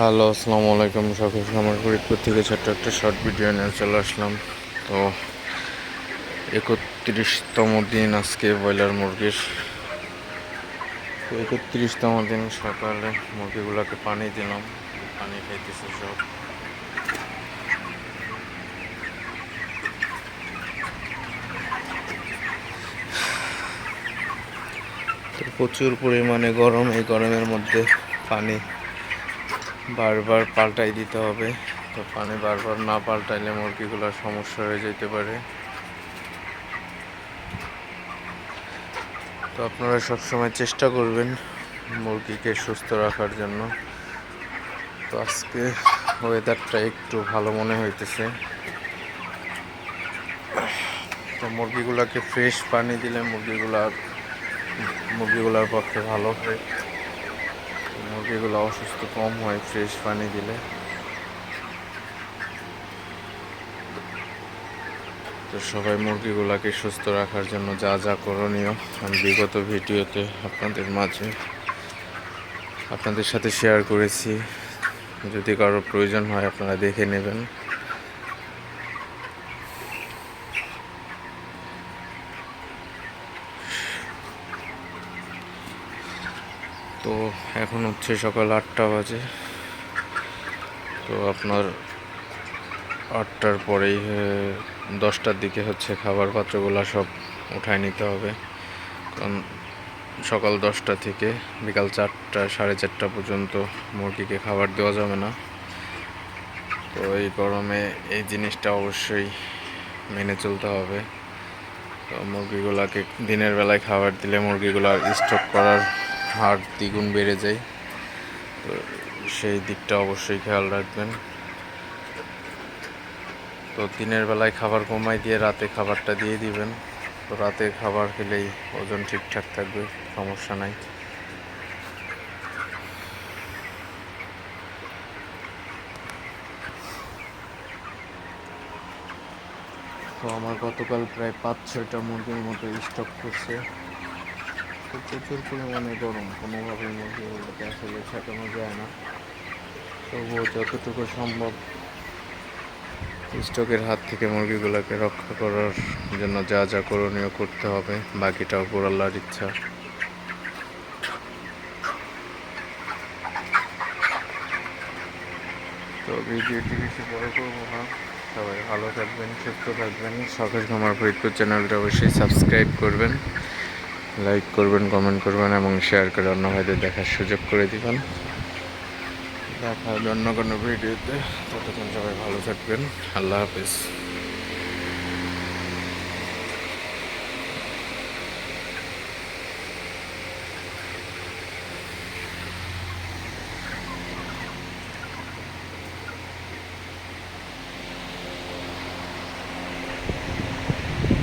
Hello, আসসালামু আলাইকুম। সকল আমার ফরিদপুর থেকে ছোট্ট একটা শর্ট ভিডিও নিয়ে চলে আসলাম। তো, একত্রিশতম দিন আজকে ব্রয়লার মুরগির। তো, একত্রিশতম দিন সকালে মুরগিগুলোকে পানি দিলাম। পানি খাইতেছে সব। প্রচুর পরিমাণে গরম। এই গরমের মধ্যে পানি বারবার পাল্টাই দিতে হবে। তো পানি বারবার না পাল্টাইলে মুরগিগুলোর সমস্যা হয়ে যেতে পারে। তো আপনারা সবসময় চেষ্টা করবেন মুরগিকে সুস্থ রাখার জন্য। তো আজকে ওয়েদারটা একটু ভালো মনে হইতেছে। তো মুরগিগুলোকে ফ্রেশ পানি দিলে মুরগিগুলার মুরগিগুলোর পক্ষে ভালো হয়। মুরগিগুলো অসুস্থ, কম হয় ফ্রেশ পানি দিলে। তো সবাই মুরগিগুলোকে সুস্থ রাখার জন্য যা যা করণীয়। আমি বিগত ভিডিওতে আপনাদের মাঝে আপনাদের সাথে শেয়ার করেছি। যদি কারও প্রয়োজন হয় আপনারা দেখে নেবেন। তো এখন হচ্ছে সকাল আটটা বাজে। তো আপনার আটটার পরেই দশটার দিকে হচ্ছে খাবার পাত্রগুলো সব উঠায় নিতে হবে। কারণ সকাল দশটা থেকে বিকাল চারটা, সাড়ে চারটা পর্যন্ত মুরগিকে খাবার দেওয়া যাবে না। তো এই গরমে এই জিনিসটা অবশ্যই মেনে চলতে হবে। তো মুরগিগুলাকে দিনের বেলায় খাবার দিলে মুরগিগুলার স্টক করার হার দ্বিগুণ বেড়ে যায়, তো সেই দিকটা অবশ্যই খেয়াল রাখবেন। তো দিনের বেলায় খাবার কমাই দিয়ে রাতে খাবারটা দিয়ে দিবেন। তো রাতে খাবার খেলেই ওজন ঠিকঠাক থাকবে, সমস্যা নাই। তো আমার গতকাল প্রায় পাঁচ ছয়টা মুরগির মতো স্টক করছে। তো প্রচুর পরিমাণে গরম কোনোভাবে মুরগিগুলোকে আসলে ঠেকানো যায় না। তবুও যতটুকু সম্ভব স্টকের হাত থেকে মুরগিগুলোকে রক্ষা করার জন্য যা যা করণীয় করতে হবে বাকিটা উপর আল্লাহর ইচ্ছা। তো ভিডিওটি বেশি বড় করব না। সবাই ভালো থাকবেন, সুস্থ থাকবেন। সকাল আমার ফরিদপুর চ্যানেলটা অবশ্যই সাবস্ক্রাইব করবেন। লাইক করবেন কমেন্ট করবেন এবং শেয়ার করে অন্য ভাইদের দেখার সুযোগ করে দিবেন। দেখা হবে অন্য কোনো ভিডিওতে। ততক্ষণ সবাই ভালো থাকবেন। আল্লাহ হাফিজ।